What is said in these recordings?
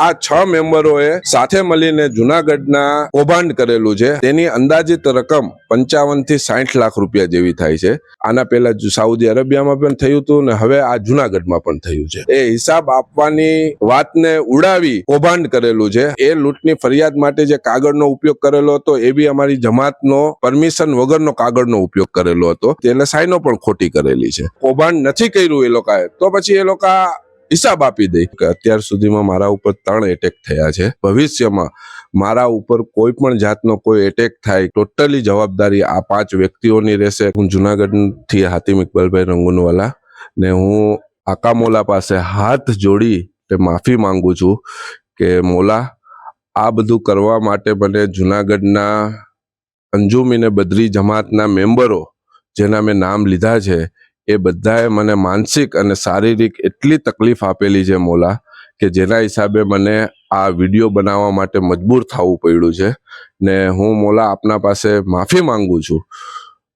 આ છ મેમ્બરોએ સાથે મળીને જુનાગઢના કૌભાંડ કરેલું છે. તેની અંદાજિત રકમ પંચાવનથી સાઠ લાખ રૂપિયા જેવી થાય છે. આના પહેલા સાઉદી અરેબિયામાં પણ થયું હતું ને હવે આ જુનાગઢમાં પણ થયું છે. એ હિસાબ આપવાની વાતને ઉડાવી કૌભાંડ કરેલું છે. એ લૂંટની ફરિયાદ માટે જે કાગળનો ઉપયોગ કરેલો હતો એ બી અમારી જમાતનો પરમિશન વગરનો કાગળનો ઉપયોગ કરેલો હતો. તેને સાઈનો પણ ખોટી કરેલી છે. કૌભાંડ નથી કર્યું એ લોકોએ. તો પછી એ લોકો હિસાબ આપી દઈ કે અત્યાર સુધીમાં મારા ઉપર ત્રણ એટેક થયા છે. ભવિષ્યમાં મારા ઉપર કોઈ પણ જાતનો કોઈ એટેક થાય ટોટલી જવાબદારી આ પાંચ વ્યક્તિઓની રહેશે. હું જુનાગઢથી હાતિમ ઇકબાલભાઈ રંગુનવાલા ને હું આકા મોલા પાસે હાથ જોડી તે માફી માંગુ છું કે મોલા, આ બધું કરવા માટે મને જુનાગઢના અંજુમીને બદરી જમાતના મેમ્બરો, જેના મેં નામ લીધા છે એ બધાએ મને માનસિક અને શારીરિક એટલી તકલીફ આપેલી છે મોલા કે જેના હિસાબે મને આ વીડિયો બનાવવા માટે મજબૂર થવું પડ્યું છે. ને હું મોલા આપના પાસે માફી માંગુ છું.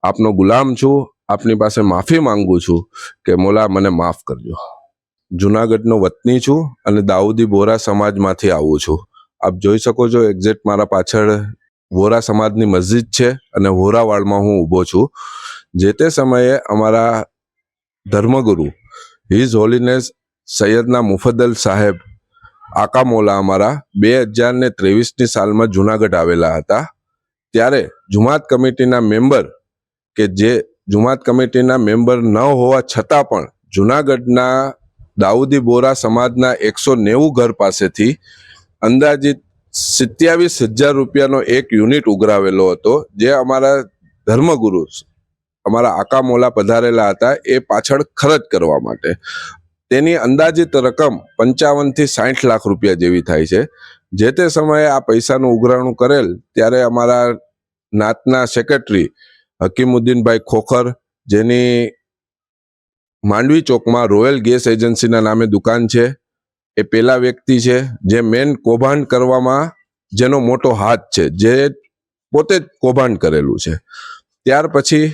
આપનો ગુલામ છું, આપની પાસે માફી માંગુ છું કે મોલા મને માફ કરજો. જુનાગઢનો વતની છું અને દાઉદી બોરા સમાજમાંથી આવું છું. આપ જોઈ શકો છો એક્ઝેક્ટ મારા પાછળ વોરા સમાજની મસ્જિદ છે અને વોરાવાડમાં હું ઊભો છું. જે તે સમયે અમારા ધર્મગુરુ. હિઝ હોલીનેસ સૈયદના મુફદ્દલ સાહેબ આકામોલા અમારા બે હજાર ને ત્રેવીસની સાલમાં જુનાગઢ આવેલા હતા. ત્યારે જુમાત કમિટીના મેમ્બર કે જે જુમાત કમિટીના મેમ્બર ન હોવા છતાં પણ જુનાગઢના દાઉદી બોરા સમાજના એકસો નેવું ઘર પાસેથી અંદાજિત સિત્યાવીસ હજાર રૂપિયાનો એક યુનિટ ઉઘરાવેલો હતો. જે અમારા ધર્મગુરુ અમારા આકા મોલા પધારેલા હતા, એ પાછળ ખર્ચ કરવા માટે. તેની અંદાજિત રકમ પંચાવનથી સાઠ લાખ રૂપિયા જેવી થાય છે. જે તે સમયે આ પૈસાનું ઉઘરાણું કરેલ ત્યારે અમારા નાતના સેક્રેટરી હકીમુદ્દીનભાઈ ખોખર, જેની માંડવી ચોકમાં રોયલ ગેસ એજન્સીના નામે દુકાન છે, એ પેલા વ્યક્તિ છે, જે મેન કૌભાંડ કરવામાં, જેનો મોટો હાથ છે, જે પોતે જ કૌભાંડ કરેલું છે. ત્યાર પછી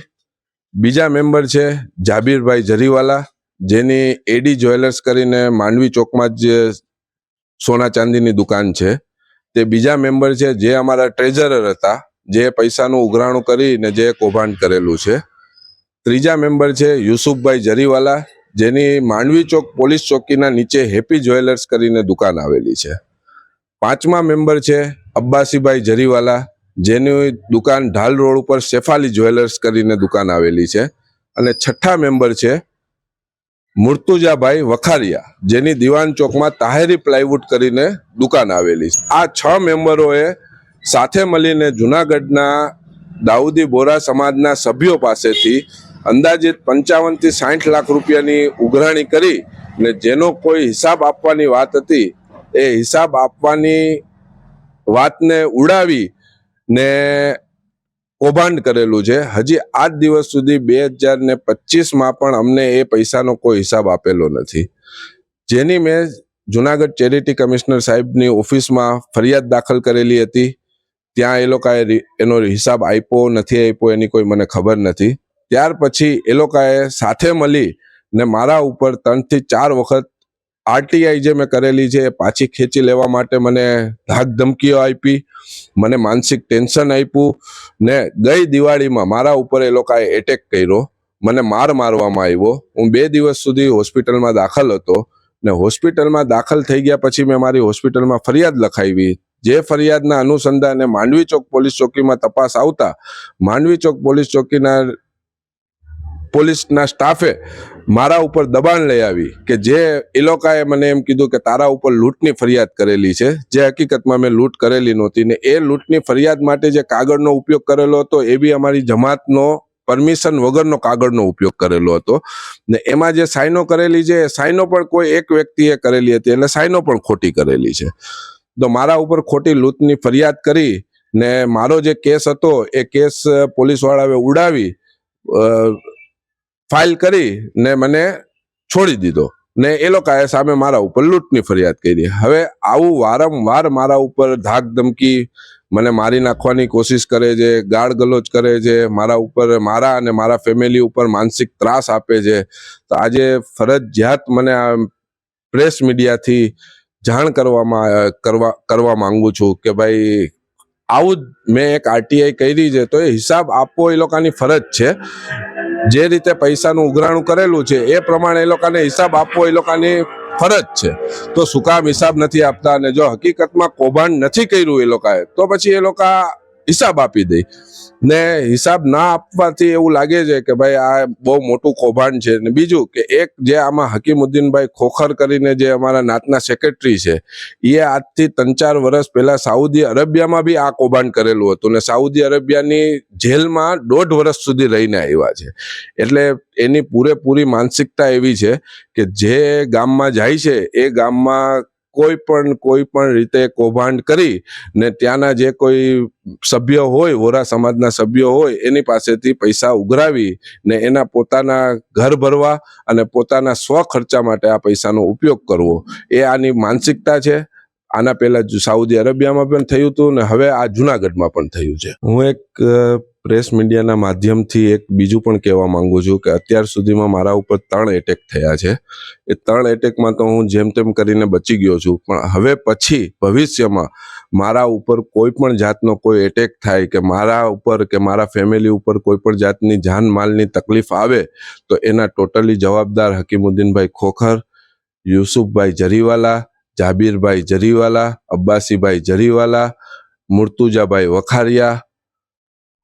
બીજા મેમ્બર છે જાબીરભાઈ જરીવાલા જેની એડી જ્વેલર્સ કરીને માંડવી ચોકમાં જ સોના ચાંદીની દુકાન છે. તે બીજા મેમ્બર છે જે અમારા ટ્રેઝરર હતા, જે પૈસાનું ઉઘરાણું કરીને જે કૌભાંડ કરેલું છે. ત્રીજા મેમ્બર છે યુસુફભાઈ જરીવાલા જેની માંડવી ચોક પોલીસ ચોકીના નીચે હેપી જ્વેલર્સ કરીને દુકાન આવેલી છે. પાંચમા મેમ્બર છે અબ્બાસીભાઈ જરીવાલા જેની દુકાન ઢાલ રોડ ઉપર શેફાલી જ્વેલર્સ કરીને દુકાન આવેલી છે. અને છઠ્ઠા મેમ્બર છે મુર્તુજાભાઈ વખારિયા, જેની દિવાન ચોકમાં તાહેરી પ્લાયવુડ કરીને દુકાન આવેલી છે. આ છ મેમ્બરોએ સાથે મળીને જુનાગઢના દાઉદી બોરા સમાજના સભ્યો પાસેથી અંદાજિત પંચાવનથી સાઠ લાખ રૂપિયાની ઉઘરાણી કરી ને જેનો કોઈ હિસાબ આપવાની વાત હતી, એ હિસાબ આપવાની વાતને ઉડાવી ને કૌભાંડ કરેલું છે. હજી આજ દિવસ સુધી બે હજાર ને પચીસમાં પણ અમને એ પૈસાનો કોઈ હિસાબ આપેલો નથી. જેની મેં જુનાગઢ ચેરિટી કમિશનર સાહેબની ઓફિસમાં ફરિયાદ દાખલ કરેલી હતી. ત્યાં એ લોકોએ એનો હિસાબ આપ્યો નથી આપ્યો એની કોઈ મને ખબર નથી. ત્યાર પછી એ લોકોએ સાથે મળી ને મારા ઉપર ત્રણથી ચાર વખત આરટીઆઈ જે મેં કરેલી છે, એ પાછી ખેંચી લેવા માટે મને ધાક ધમકીઓ આપી, મને માનસિક ટેન્શન આપ્યું ને ગઈ દિવાળીમાં મારા ઉપર એ લોકોએ એટેક કર્યો, મને માર મારવામાં આવ્યો. હું બે દિવસ સુધી હોસ્પિટલમાં દાખલ હતો ને હોસ્પિટલમાં દાખલ થઈ ગયા પછી મેં મારી હોસ્પિટલમાં ફરિયાદ લખાવી. જે ફરિયાદના અનુસંધાને માંડવી ચોક પોલીસ ચોકીમાં તપાસ આવતા માંડવી ચોક પોલીસ ચોકીના પોલીસના સ્ટાફે મારા ઉપર દબાણ લઈ આવી કે જે એ લોકોએ મને એમ કીધું કે તારા ઉપર લૂંટની ફરિયાદ કરેલી છે, જે હકીકતમાં મેં લૂંટ કરેલી નહોતી ને એ લૂંટની ફરિયાદ માટે જે કાગળનો ઉપયોગ કરેલો હતો, એ બી અમારી જમાતનો પરમિશન વગરનો કાગળનો ઉપયોગ કરેલો હતો ને એમાં જે સાઈનો કરેલી છે, એ સાઈનો પણ કોઈ એક વ્યક્તિએ કરેલી હતી એટલે સાઈનો પણ ખોટી કરેલી છે. તો મારા ઉપર ખોટી લૂંટની ફરિયાદ કરી ને મારો જે કેસ હતો, એ કેસ પોલીસવાળાએ ઉડાવી ફાઇલ કરી ને મને છોડી દીધો. ને એ લોકોએ સામે મારા ઉપર લૂંટની ફરિયાદ કરી. હવે આવું વારંવાર મારા ઉપર ધાક ધમકી, મને મારી નાખવાની કોશિશ કરે છે, ગાળ ગલોચ કરે છે, મારા ઉપર, મારા અને મારા ફેમિલી ઉપર માનસિક ત્રાસ આપે છે. તો આજે ફરજિયાત મને આ પ્રેસ મીડિયાથી જાણ કરવામાં, કરવા કરવા માંગુ છું કે ભાઈ, આવું જ મેં એક આરટીઆઈ કરી છે, તો એ હિસાબ આપવો એ લોકોની ફરજ છે. જે રીતે પૈસાનું ઉઘરાણું કરેલું છે, એ પ્રમાણે એ લોકોને હિસાબ આપવો એ લોકોની ફરજ છે. તો શું કામ હિસાબ નથી આપતા? અને જો હકીકતમાં કૌભાંડ નથી કર્યું એ લોકોએ, તો પછી એ લોકો હિસાબ આપી દે. ને હિસાબ ના આપવાથી એવું લાગે છે કે ભાઈ આ બહુ મોટું કૌભાંડ છે. ને બીજું કે એક જે આમાં હકીમુદ્દીનભાઈ ખોખર કરીને જે અમારા નાતના સેક્રેટરી છે, એ આજથી ત્રણ ચાર વર્ષ પહેલા સાઉદી અરેબિયામાં બી આ કૌભાંડ કરેલું હતું. ને સાઉદી અરેબિયાની જેલમાં દોઢ વર્ષ સુધી રહીને આવ્યા છે. એટલે એની પૂરેપૂરી માનસિકતા એવી છે કે જે ગામમાં જાય છે, એ ગામમાં કોઈ પણ કોઈ પણ રીતે કૌભાંડ કરી ને ત્યાંના જે કોઈ સભ્ય હોય, વોરા સમાજના સભ્યો હોય, એની પાસેથી પૈસા ઉઘરાવી ને એના પોતાના ઘર ભરવા અને પોતાના સ્વ ખર્ચા માટે આ પૈસાનો ઉપયોગ કરવો. એ આની માનસિકતા છે. આના પહેલા સાઉદી અરેબિયામાં પણ થયું હતું ને હવે આ જુનાગઢમાં પણ થયું છે. હું એક પ્રેસ મીડિયાના માધ્યમથી એક બીજું પણ કહેવા માંગુ છું કે અત્યાર સુધીમાં મારા ઉપર ત્રણ એટેક થયા છે. એ ત્રણ એટેકમાં તો હું જેમ તેમ કરીને બચી ગયો છું. પણ હવે પછી ભવિષ્યમાં મારા ઉપર કોઈ પણ જાતનો કોઈ એટેક થાય કે મારા ઉપર કે મારા ફેમિલી ઉપર કોઈ પણ જાતની જાન માલની તકલીફ આવે તો એના ટોટલી જવાબદાર હકીમુદ્દીનભાઈ ખોખર, યુસુફભાઈ જરીવાલા, જાબીરભાઈ જરીવાલા, અબ્બાસીભાઈ જરીવાલા, મુર્તુજાભાઈ વખારિયા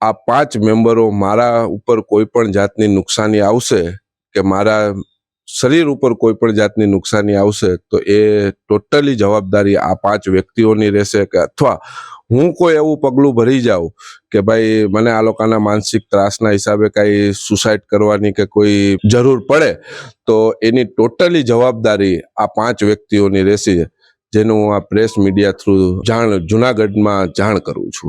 આ પાંચ મેમ્બરો મારા ઉપર કોઈ પણ જાતની નુકસાની આવશે કે મારા શરીર ઉપર કોઈ પણ જાતની નુકસાની આવશે, તો એ ટોટલી જવાબદારી આ પાંચ વ્યક્તિઓની રહેશે કે અથવા હું કોઈ એવું પગલું ભરી જાઉં કે ભાઈ મને આ લોકોના માનસિક ત્રાસના હિસાબે કાંઈ સુસાઇડ કરવાની કે કોઈ જરૂર પડે, તો એની ટોટલી જવાબદારી આ પાંચ વ્યક્તિઓની રહેશે. જેનું હું આ પ્રેસ મીડિયા થ્રુ જાણ, જુનાગઢમાં જાણ કરું છું.